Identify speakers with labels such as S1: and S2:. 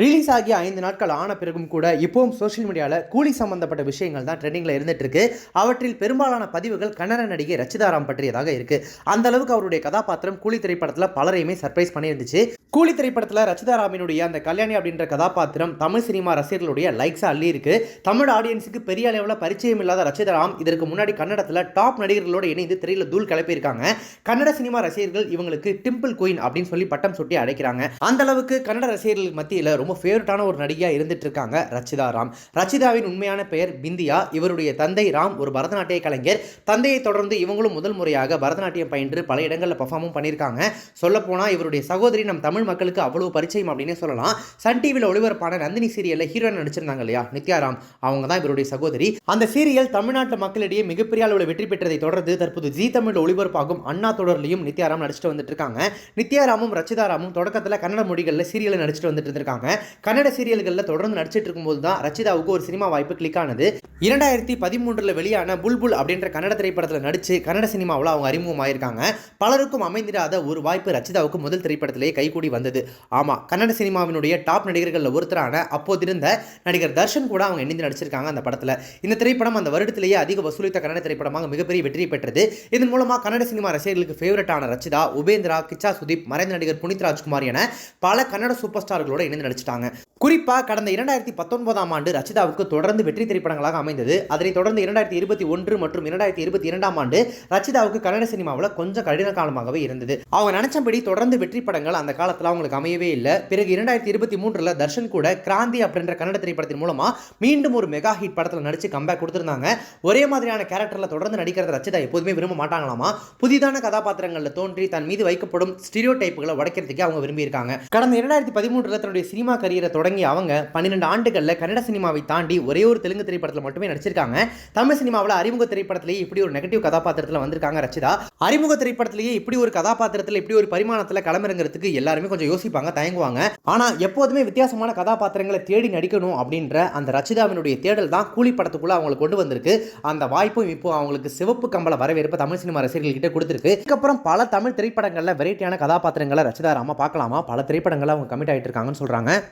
S1: Release ஆகிய ஐந்து நாட்கள் ஆன பிறகும் கூட இப்போவும் சோஷியல் மீடியாவில் கூலி சம்பந்தப்பட்ட விஷயங்கள் தான் ட்ரெண்டிங்கில் இருந்துட்டு இருக்கு அவற்றில் பெரும்பாலான பதிவுகள் கன்னட நடிகை ரச்சிதாராம் பற்றியதாக இருக்கு. அந்த அளவுக்கு அவருடைய கதாபாத்திரம் கூலி திரைப்படத்தில் பலரையுமே சர்ப்ரைஸ் பண்ணியிருந்துச்சு. கூலி திரைப்படத்தில் ரச்சிதாராமினுடைய அந்த கல்யாணி அப்படின்ற கதாபாத்திரம் தமிழ் சினிமா ரசிகர்களுடைய லைக்ஸாக அள்ளி இருக்கு தமிழ் ஆடியன்ஸுக்கு பெரிய அளவில் பரிச்சயம் இல்லாத ரச்சிதாராம் இதற்கு முன்னாடி கன்னடத்தில் டாப் நடிகர்களோடு இணைந்து திரையில் தூள் கிளப்பியிருக்காங்க கன்னட சினிமா ரசிகர்கள் இவங்களுக்கு டிம்பிள் குயின் அப்படின்னு சொல்லி பட்டம் சுட்டி அழைக்கிறாங்க. அந்த அளவுக்கு கன்னட ரசிகர்கள் மத்தியில் ரொம்ப ஃபேவரட்டான ஒரு நடிகையாக இருந்துட்டு இருக்காங்க ரச்சிதா ராம். ரச்சிதாவின் உண்மையான பெயர் பிந்தியா. இவருடைய தந்தை ராம் ஒரு பரதநாட்டிய கலைஞர். தந்தையை தொடர்ந்து இவங்களும் முதல் முறையாக பரதநாட்டியம் பயின்று பல இடங்களில் பர்ஃபார்மும் பண்ணியிருக்காங்க. சொல்லப்போனால் இவருடைய சகோதரி நம் தமிழ் மக்களுக்கு அவ்வளவு பரிச்சயம் அப்படின்னே சொல்லலாம். சன் டிவியில் ஒளிபரப்பான நந்தினி சீரியலில் ஹீரோயின் நடிச்சிருந்தாங்க இல்லையா நித்யாராம் அவங்க தான் இவருடைய சகோதரி. அந்த சீரியல் தமிழ்நாட்டு மக்களிடையே மிகப்பெரிய அளவில் வெற்றி பெற்றதை தொடர்ந்து தற்போது ஜி தமிழில் ஒளிபரப்பாகும் அண்ணா தொடர்லையும் நித்யாராம் நடிச்சிட்டு வந்துட்டு இருக்காங்க நித்யாராமும் ரச்சிதாராமும் தொடக்கத்தில் கன்னட மொழிகளில் சீரியலில் நடிச்சிட்டு வந்துட்டு இருந்திருக்காங்க கன்னட சீரியல்களில் தொடர்ந்து நடிச்சிட்டு இருக்கும்போது தான் ரச்சிதாவுக்கு ஒரு சினிமா வாய்ப்பு கிளிக் ஆனது. இரண்டாயிரத்தி பதிமூன்றில் வெளியான புல்புல் அப்படின்ற கன்னட திரைப்படத்தில் நடித்து கன்னட சினிமாவில் அவங்க அறிமுகமாயிருக்காங்க. பலருக்கும் அமைந்திராத ஒரு வாய்ப்பு ரச்சிதாவுக்கு முதல் திரைப்படத்திலேயே கைகூடி வந்தது. ஆமாம் கன்னட சினிமாவினுடைய டாப் நடிகர்களில் ஒருத்தரான அப்போதிருந்த நடிகர் தர்ஷன் கூட அவங்க இணைந்து நடிச்சிருக்காங்க அந்த படத்தில். இந்த திரைப்படம் அந்த வருடத்திலேயே அதிக வசூலித்த கன்னட திரைப்படமாக மிகப்பெரிய வெற்றி பெற்றது. இதன் மூலமாக கன்னட சினிமா ரசிகர்களுக்கு ஃபேவரட்டான ரச்சிதா உபேந்திரா கிச்சா சுதீப் மறைந்த நடிகர் புனித் ராஜ்குமார் என பல கன்னட சூப்பர் ஸ்டார்களோட இணைந்து நடிச்சிட்டாங்க குறிப்பாக கடந்த இரண்டாயிரத்தி பத்தொன்பதாம் ஆண்டு ரச்சிதாவுக்கு தொடர்ந்து வெற்றி திரைப்படங்களாக அமைந்தது. அதனைத் தொடர்ந்து இரண்டாயிரத்தி இருபத்தி ஒன்று மற்றும் இரண்டாயிரத்தி இருபத்தி இரண்டாம் ஆண்டு ரச்சிதாவுக்கு கன்னட சினிமாவில் கொஞ்சம் கடின காலமாகவே இருந்தது. அவங்க நினைச்சபடி தொடர்ந்து வெற்றி படங்கள் அந்த காலத்தில் அவங்களுக்கு அமையவே இல்லை. பிறகு இரண்டாயிரத்தி இருபத்தி மூன்றில் தர்ஷன் கூட கிராந்தி அப்படின்ற கன்னட திரைப்படத்தின் மூலமாக மீண்டும் ஒரு மெகா ஹிட் படத்தில் நடிச்சு கம்பேக் கொடுத்துருந்தாங்க. ஒரே மாதிரியான கேரக்டரில் தொடர்ந்து நடிக்கிறத ரச்சிதா எப்போதுமே விரும்ப மாட்டாங்களாமா? புதிதான கதாபாத்திரங்களில் தோன்றி தன் மீது வைக்கப்படும் ஸ்டீரியோ டைப்புகளை உடைக்கிறதுக்கே அவங்க விரும்பியிருக்காங்க. கடந்த இரண்டாயிரத்தி பதிமூன்றில் தன்னுடைய சினிமா கரியரை தொடங்கி அவங்க பன்னிரெண்டு ஆண்டுகளில் கன்னட சினிமாவை தாண்டி ஒரே ஒரு தெலுங்கு திரைப்படத்தில் மட்டுமே நடிச்சிருக்காங்க. தமிழ் சினிமாவில் அறிமுக திரைப்படத்திலேயே இப்படி ஒரு நெகட்டிவ் கதாபாத்திரத்தில் வந்திருக்காங்க ரச்சிதா. அறிமுக திரைப்படத்திலேயே இப்படி ஒரு கதாபாத்திரத்தில் இப்படி ஒரு பரிமாணத்தில் களமிறங்கிறதுக்கு எல்லாருமே கொஞ்சம் யோசிப்பாங்க தயங்குவாங்க. ஆனால் எப்போதுமே வித்தியாசமான கதாபாத்திரங்களை தேடி நடிக்கணும் அப்படின்ற அந்த ரச்சிதாவினுடைய தேடல் தான் கூலி படத்துக்குள்ள அவங்களை கொண்டு வந்திருக்கு. அந்த வாய்ப்பும் இப்போ அவங்களுக்கு சிவப்பு கம்பள வரவேற்பு தமிழ் சினிமா ரசிகர்கள் கிட்ட கொடுத்துருக்கு. இதுக்கப்புறம் பல தமிழ் திரைப்படங்களில் வெரைட்டியான கதாபாத்திரங்களை ரச்சிதா ராமா பார்க்கலாமா? பல திரைப்படங்களை அவங்க கமிட் ஆகிட்டு இருக்காங்கன்னு சொல்றாங்க.